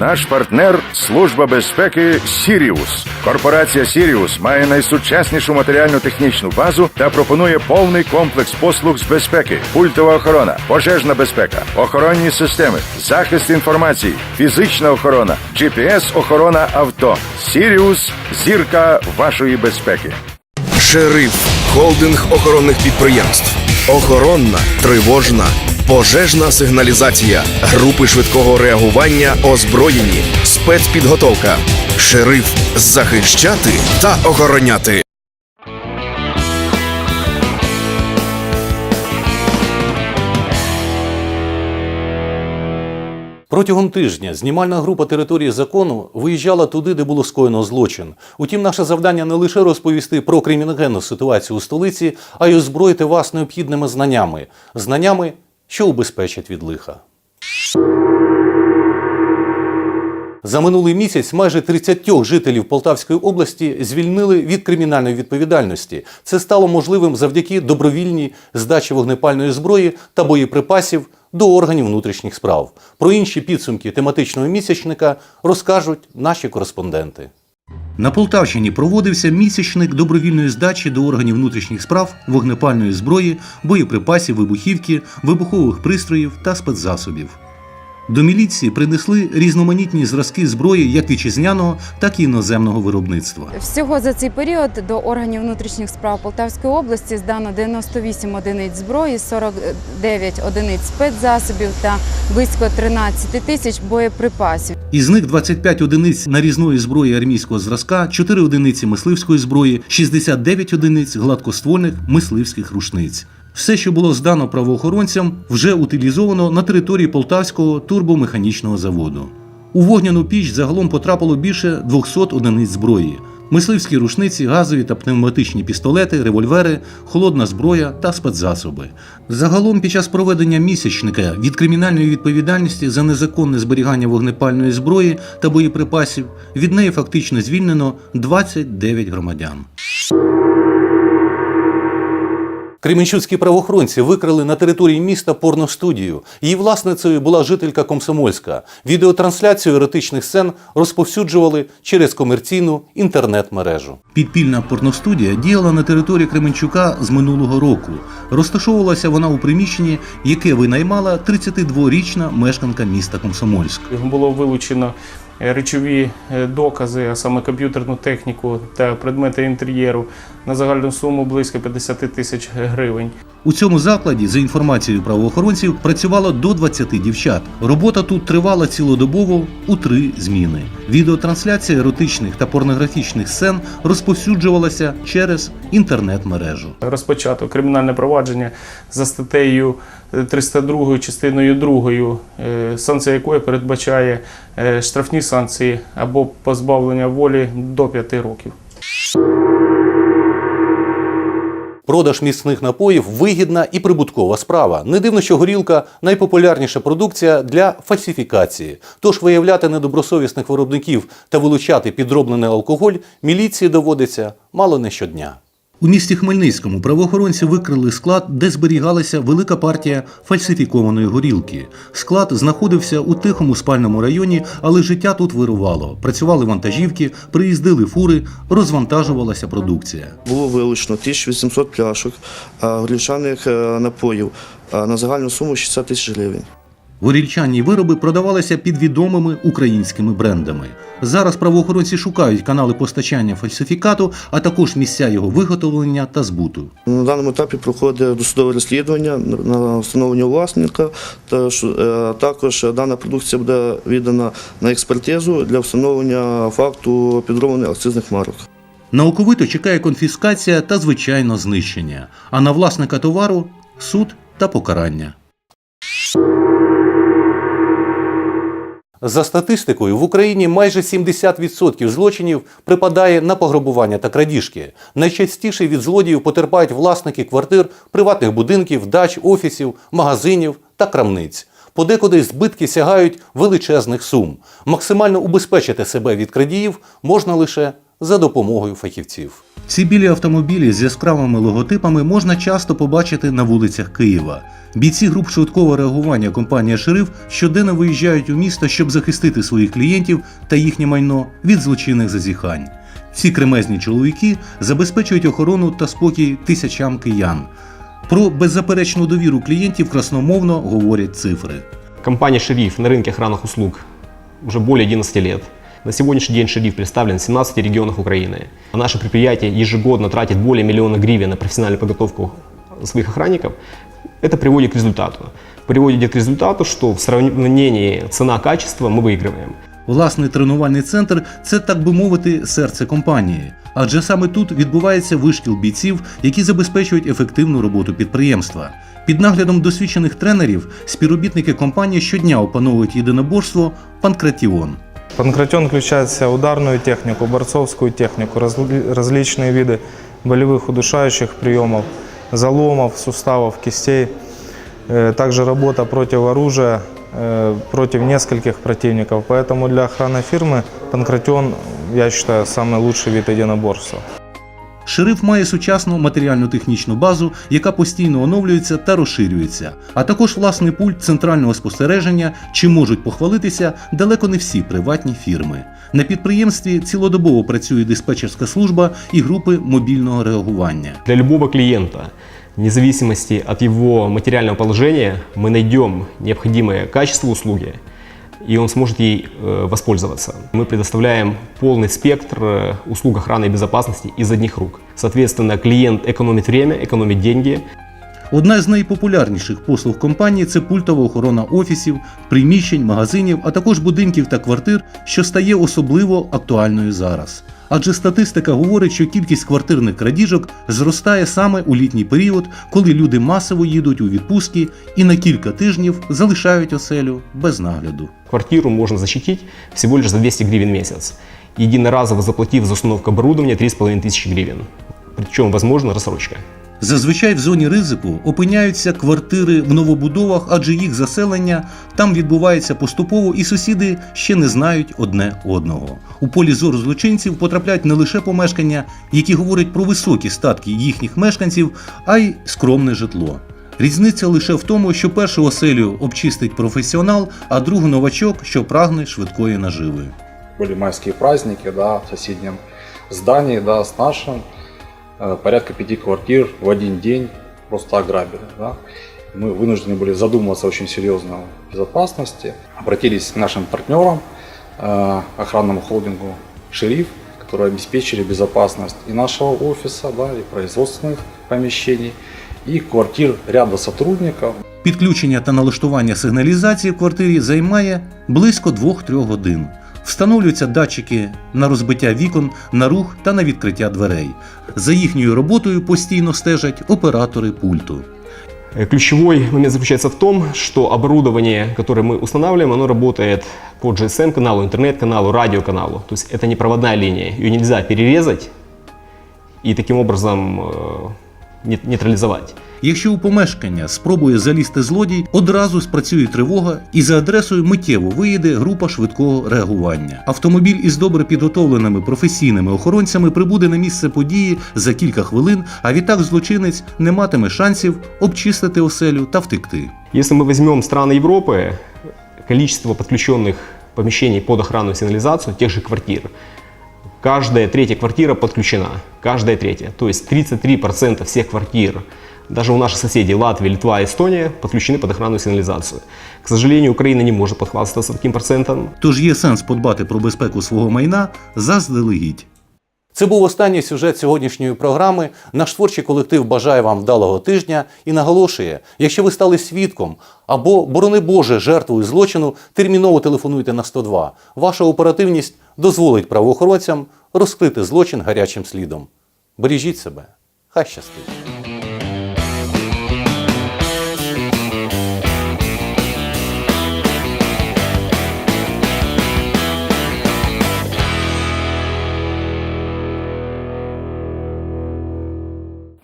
Наш партнер служба безпеки Сіріус. Корпорація Сіріус має найсучаснішу матеріально-технічну базу та пропонує повний комплекс послуг з безпеки, пультова охорона, пожежна безпека, охоронні системи, захист інформації, фізична охорона, GPS охорона авто. Сіріус зірка вашої безпеки. Шериф холдинг охоронних підприємств. Охоронна, тривожна, пожежна сигналізація, групи швидкого реагування озброєні, спецпідготовка. Шериф захищати та охороняти. Протягом тижня знімальна група території закону виїжджала туди, де було скоєно злочин. Утім, наше завдання не лише розповісти про криміногенну ситуацію у столиці, а й озброїти вас необхідними знаннями, знаннями, що убезпечать від лиха. За минулий місяць майже 30 жителів Полтавської області звільнили від кримінальної відповідальності. Це стало можливим завдяки добровільній здачі вогнепальної зброї та боєприпасів до органів внутрішніх справ. Про інші підсумки тематичного місячника розкажуть наші кореспонденти. На Полтавщині проводився місячник добровільної здачі до органів внутрішніх справ вогнепальної зброї, боєприпасів, вибухівки, вибухових пристроїв та спецзасобів. До міліції принесли різноманітні зразки зброї як вітчизняного, так і іноземного виробництва. Всього за цей період до органів внутрішніх справ Полтавської області здано 98 одиниць зброї, 49 одиниць спецзасобів та близько 13 тисяч боєприпасів. Із них 25 одиниць нарізної зброї армійського зразка, 4 одиниці мисливської зброї, 69 одиниць гладкоствольних мисливських рушниць. Все, що було здано правоохоронцям, вже утилізовано на території Полтавського турбомеханічного заводу. У вогняну піч загалом потрапило більше 200 одиниць зброї. Мисливські рушниці, газові та пневматичні пістолети, револьвери, холодна зброя та спецзасоби. Загалом під час проведення місячника від кримінальної відповідальності за незаконне зберігання вогнепальної зброї та боєприпасів від неї фактично звільнено 29 громадян. Кременчуцькі правоохоронці викрили на території міста порностудію. Її власницею була жителька Комсомольська. Відеотрансляцію еротичних сцен розповсюджували через комерційну інтернет-мережу. Підпільна порностудія діяла на території Кременчука з минулого року. Розташовувалася вона у приміщенні, яке винаймала 32-річна мешканка міста Комсомольськ. Було вилучено речові е, докази, а саме комп'ютерну техніку та предмети інтер'єру на загальну суму близько 50 тисяч гривень. У цьому закладі, за інформацією правоохоронців, працювало до 20 дівчат. Робота тут тривала цілодобово у три зміни. Відеотрансляція еротичних та порнографічних сцен розповсюджувалася через інтернет-мережу. Розпочато кримінальне провадження за статтею е, 302 частиною 2, е, санкція якої передбачає е, штрафні санкції або позбавлення волі до 5 років. Продаж міцних напоїв вигідна і прибуткова справа. Не дивно, що горілка найпопулярніша продукція для фальсифікації. Тож виявляти недобросовісних виробників та вилучати підроблений алкоголь міліції доводиться мало не щодня. У місті Хмельницькому правоохоронці викрили склад, де зберігалася велика партія фальсифікованої горілки. Склад знаходився у тихому спальному районі, але життя тут вирувало. Працювали вантажівки, приїздили фури, розвантажувалася продукція. Було вилучено 1800 пляшок а, горілчаних е, напоїв на загальну суму 60 тисяч гривень. Горільчані вироби продавалися під відомими українськими брендами. Зараз правоохоронці шукають канали постачання фальсифікату, а також місця його виготовлення та збуту. На даному етапі проходить досудове розслідування на встановлення власника. Та е, також дана продукція буде віддана на експертизу для встановлення факту підроблення акцизних марок. Науковито чекає конфіскація та звичайно знищення. А на власника товару суд та покарання. За статистикою, в Україні майже 70% злочинів припадає на пограбування та крадіжки. Найчастіше від злодіїв потерпають власники квартир, приватних будинків, дач, офісів, магазинів та крамниць. Подекуди збитки сягають величезних сум. Максимально убезпечити себе від крадіїв можна лише за допомогою фахівців. Ці білі автомобілі з яскравими логотипами можна часто побачити на вулицях Києва. Бійці груп швидкого реагування компанія Шериф щоденно виїжджають у місто, щоб захистити своїх клієнтів та їхнє майно від злочинних зазіхань. Ці кремезні чоловіки забезпечують охорону та спокій тисячам киян. Про беззаперечну довіру клієнтів красномовно говорять цифри. Компания «Шериф» на рынке охранных услуг уже более 11 лет. На сегодняшний день «Шериф» представлен в 17 регионах Украины. А Наше предприятие ежегодно тратит более миллиона гривен на профессиональную подготовку своих охранников. Это приводит к результату. Приводит к результату, что в сравнении цена-качество мы выигрываем. Власний тренувальний центр це, так би мовити, серце компанії. Адже саме тут відбувається вишкіл бійців, які забезпечують ефективну роботу підприємства. Під наглядом досвідчених тренерів співробітники компанії щодня опановують єдиноборство панкратіон. Панкратион включает в себя ударную технику, борцовскую технику, разли- различные виды болевых удушающих приемов, заломов, суставов, кистей. Э, Также работа против оружия, э, против нескольких противников. Поэтому для охраны фирмы Панкратион, я считаю, самый лучший вид единоборства. Шериф має сучасну матеріально-технічну базу, яка постійно оновлюється та розширюється, а також власний пульт центрального спостереження, чим можуть похвалитися далеко не всі приватні фірми. На підприємстві цілодобово працює диспетчерська служба і групи мобільного реагування. Для любого клиента, вне зависимости от его материального положения, мы найдем необходимое качество услуги, и он сможет ей э, воспользоваться. Мы предоставляем полный спектр э, услуг охраны и безопасности из одних рук. Соответственно, клиент экономит время, экономит деньги, Одна з найпопулярніших послуг компанії це пультова охорона офісів, приміщень, магазинів, а також будинків та квартир, що стає особливо актуальною зараз. Адже статистика говорить, що кількість квартирних крадіжок зростає саме у літній період, коли люди масово їдуть у відпустки і на кілька тижнів залишають оселю без нагляду. Квартиру можна защитити всього лише за 200 гривень в месяц, единоразово заплатив за установку оборудования 3500 гривен. Причем возможна рассрочка. Зазвичай в зоні ризику опиняються квартири в новобудовах, адже їх заселення там відбувається поступово, і сусіди ще не знають одне одного. У полі зору злочинців потрапляють не лише помешкання, які говорять про високі статки їхніх мешканців, а й скромне житло. Різниця лише в тому, що першу оселю обчистить професіонал, а другу новачок, що прагне швидкої наживи. были майские праздники, да, в соседнем здании, да, с нашим, порядка пяти квартир в один день просто ограбили, да. Мы вынуждены были задуматься очень серьезно о безопасности, обратились к нашим партнерам, э, охранному холдингу «Шериф», которые обеспечили безопасность и нашего офиса, да, и производственных помещений, и квартир ряда сотрудников, Підключення та налаштування сигналізації в квартирі займає близько 2-3 годин. Встановлюються датчики на розбиття вікон, на рух та на відкриття дверей. За їхньою роботою постійно стежать оператори пульту. Э, Ключевой момент заключается в том, что оборудование, которое мы устанавливаем, оно работает по GSM-каналу, интернет-каналу, радиоканалу. То есть это не проводная линия. Ее нельзя перерезать и таким образом э, нейт- нейтрализовать. Якщо у помешкання спробує залізти злодій, одразу спрацює тривога і за адресою миттєво виїде група швидкого реагування. Автомобіль із добре підготовленими професійними охоронцями прибуде на місце події за кілька хвилин, а відтак злочинець не матиме шансів обчистити оселю та втекти. Если мы возьмем страны Европы, количество подключенных помещений под охрану и сигнализацию, тех же квартир, каждая третья квартира подключена. Каждая третья. То есть 33% всех квартир, даже у наших соседей Латвия, Литва, Эстония, подключены под охранную и сигнализацию. К сожалению, Украина не может похвастаться таким процентом. Тож є сенс подбати про безпеку свого майна заздалегідь. Це був останній сюжет сьогоднішньої програми. Наш творчий колектив бажає вам вдалого тижня і наголошує, якщо ви стали свідком або, борони Боже, жертвою злочину, терміново телефонуйте на 102. Ваша оперативність дозволить правоохоронцям розкрити злочин гарячим слідом. Бережіть себе, хай щастить!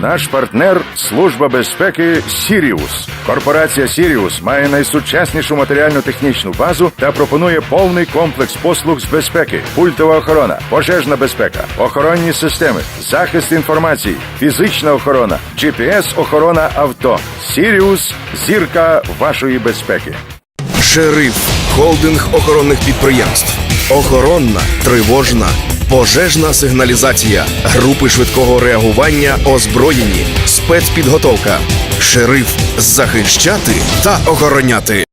Наш партнер Служба безпеки Сіріус. Корпорація Сіріус має найсучаснішу матеріально-технічну базу та пропонує повний комплекс послуг з безпеки, пультова охорона, пожежна безпека, охоронні системи, захист інформації, фізична охорона, GPS-охорона авто. Сіріус зірка вашої безпеки. Шериф холдинг охоронних підприємств. Охоронна, тривожна, пожежна сигналізація, групи швидкого реагування, озброєні, спецпідготовка. Шериф захищати та охороняти.